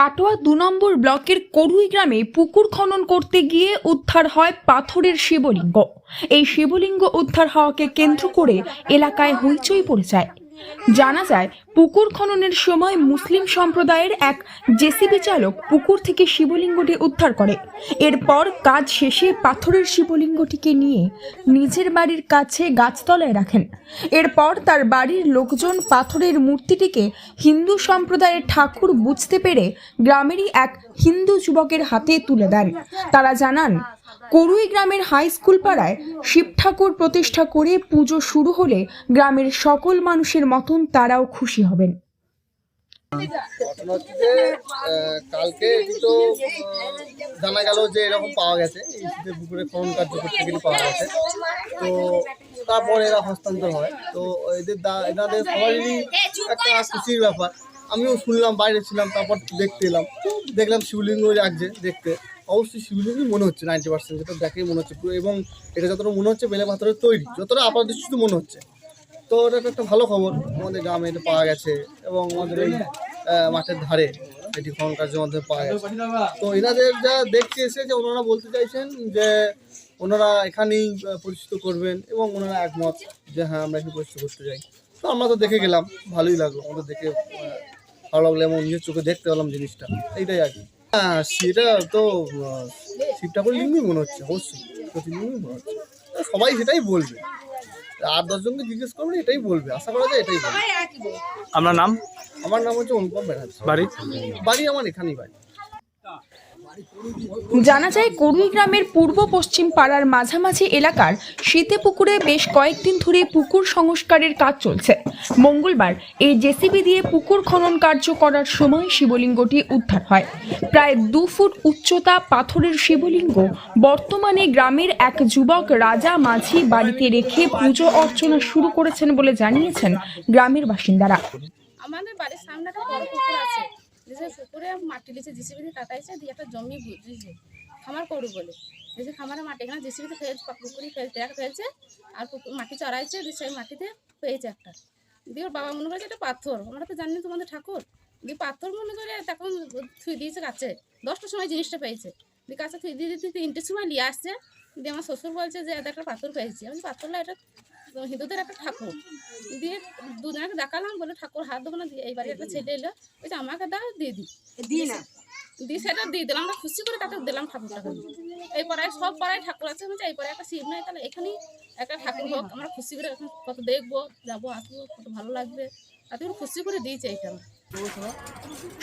কাটোয়া দু নম্বর ব্লকের করুই গ্রামে পুকুর খনন করতে গিয়ে উদ্ধার হয় পাথরের শিবলিঙ্গ। এই শিবলিঙ্গ উদ্ধার হওয়াকে কেন্দ্র করে এলাকায় হইচই পড়ে যায়। জানা যায়, পুকুর খননের সময় মুসলিম সম্প্রদায়ের এক জেসিবি চালক পুকুর থেকে শিবলিঙ্গটি উদ্ধার করে। এরপর কাজ শেষে পাথরের শিবলিঙ্গটিকে নিয়ে নিজের বাড়ির কাছে গাছতলায় রাখেন। এরপর তার বাড়ির লোকজন পাথরের মূর্তিটিকে হিন্দু সম্প্রদায়ের ঠাকুর বুঝতে পেরে গ্রামেরই এক হিন্দু যুবকের হাতে তুলে দেন। তারা জানান, করুই গ্রামের হাই স্কুল পাড়ায় শিব ঠাকুর প্রতিষ্ঠা করে পুজো শুরু হলে গ্রামের সকল মানুষের মতন তারাও খুশি হবেন। হচ্ছে কালকে এটি তো জানা গেল যে এরকম পাওয়া গেছে। এই পুকুরে খনন কার্য করতে গেলে পাওয়া গেছে। তো তারপর এরা হস্তান্তর হয়। তো এদের এনাদের সবারই একটা খুশির ব্যাপার। আমিও শুনলাম, বাইরে ছিলাম, তারপর দেখতে এলাম। দেখলাম শিবলিঙ্গ রাখছে দেখতে। অবশ্যই শিবলিঙ্গই মনে হচ্ছে নাইনটি পার্সেন্ট যেটা দেখেই মনে হচ্ছে পুরো। এবং এটা যতটা মনে হচ্ছে, বেলে পাথরের তৈরি। যতটা আপাতত মনে হচ্ছে। তো তো একটা ভালো খবর। আমাদের গ্রামে এটা পাওয়া গেছে এবং আমাদের এই মাঠের ধারে এটি খনন কার্যের মধ্যে পাওয়া গেছে। তো এনাদের যা দেখতে এসে যে ওনারা বলতে চাইছেন যে ওনারা এখানেই পরিচিত করবেন এবং ওনারা একমত যে হ্যাঁ আমরা এখানে পরিচিত করতে চাই। তো আমরা তো দেখে গেলাম, ভালোই লাগল। আমাদের দেখে ভালো লাগল এবং নিজের চোখে দেখতে পেলাম জিনিসটা। এইটাই আর কি। হ্যাঁ সেটা তো শিব ঠাকুর লিঙ্গই মনে হচ্ছে, অবশ্যই। মনে হচ্ছে। সবাই সেটাই বলবে। আর দশজনকে জিজ্ঞেস করবে এটাই বলবে আশা করা যায় এটাই বলবে। আপনার নাম? আমার নাম হচ্ছে অনুপম ব্যানার্জি। বাড়ি? বাড়ি আমার এখানেই বাড়ি। জানা যায় করুই গ্রামের পূর্ব পশ্চিম পাড়ার মাঝামাঝি এলাকার শীতে পুকুরে বেশ কয়েকদিন ধরে পুকুর সংস্কারের কাজ চলছে। মঙ্গলবার এই জেসিবি দিয়ে পুকুর খনন কার্য করার সময় শিবলিঙ্গটি উদ্ধার হয়। প্রায় দু ফুট উচ্চতা পাথরের শিবলিঙ্গ বর্তমানে গ্রামের এক যুবক রাজা মাঝি বাড়িতে রেখে পুজো অর্চনা শুরু করেছেন বলে জানিয়েছেন গ্রামের বাসিন্দারা। আমাদের বাড়ির সামনে যে পুকুরে মাটি লিচে জিসিবি দিয়ে কাটাইছে, দিয়ে একটা জমি বুঝিয়েছে খামার করু বলে। যে খামারে মাটি, এখানে জিসিবিতে ফেলছে পুকুরি ফেলতে এক ফেলছে, আর পুকুর মাটি চড়াইছে, দিয়ে সেই মাটিতে পেয়েছে একটা। দিয়ে ওর বাবা মনে করেছে এটা পাথর। আমরা তো জানি তোমাদের ঠাকুর। দিয়ে পাথর মনে করে তখন থুই দিয়েছে কাছে দশটার সময় জিনিসটা পেয়েছে। দিয়ে কাছে থুই দিয়ে দিতে তিনটের সময় নিয়ে আসছে। দিয়ে আমার শ্বশুর বলছে যে একটা পাথর পেয়েছি। আমি পাথর না এটা হিন্দুদের একটা ঠাকুর। দিয়ে দুজনকে দেখালাম বলে ঠাকুর হাত দেবো না দিয়ে এইবারে একটা ছেলে এলো। বলছে আমাকে দাও দিয়ে দিই দিই না দিয়ে সেটা দিয়ে দিলাম আমরা খুশি করে তাকে দিলাম ঠাকুরটাকে। এই পাড়ায় সব পাড়ায় ঠাকুর আছে বলছে এই পাড়ায় একটা শিব নাই তাহলে এখানেই একটা ঠাকুর হোক। আমরা খুশি করে এখন কত দেখব যাব আসব কত ভালো লাগবে। তাতে খুশি করে দিয়েছে এইটা আমার।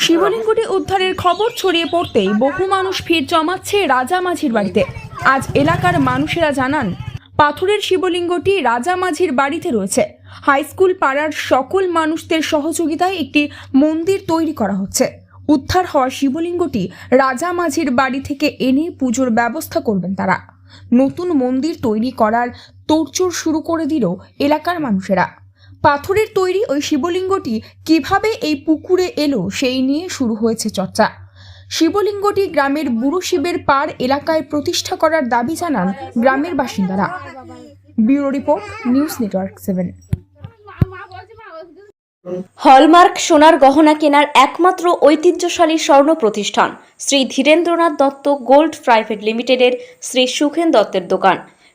শিবলিঙ্গটি উদ্ধারের খবর ছড়িয়ে পড়তেই বহু মানুষ ভিড় জমাচ্ছে রাজা মাঝির বাড়িতে। আজ এলাকার মানুষেরা জানান পাথরের শিবলিঙ্গটি রাজা মাঝির বাড়িতে রয়েছে। হাই স্কুল পাড়ার সকল মানুষদের সহযোগিতায় একটি মন্দির তৈরি করা হচ্ছে। উদ্ধার হওয়া শিবলিঙ্গটি রাজা মাঝির বাড়ি থেকে এনে পুজোর ব্যবস্থা করবেন তারা। নতুন মন্দির তৈরি করার তোড়জোড় শুরু করে দিল এলাকার মানুষেরা। পাথরের তৈরি ওই শিবলিঙ্গটি কীভাবে এই পুকুরে এলো সেই নিয়ে শুরু হয়েছে চর্চা। শিবলিঙ্গটি গ্রামের বুড়ো শিবের পাড় এলাকায় প্রতিষ্ঠা করার দাবি জানান গ্রামের বাসিন্দারা। Bureau report, news network seven. Hallmark সোনার গহনা কেনার একমাত্র ঐতিহ্যশালী স্বর্ণ প্রতিষ্ঠান শ্রী ধীরেন্দ্রনাথ দত্ত গোল্ড প্রাইভেট লিমিটেডের শ্রী সুখেন দত্তের দোকান।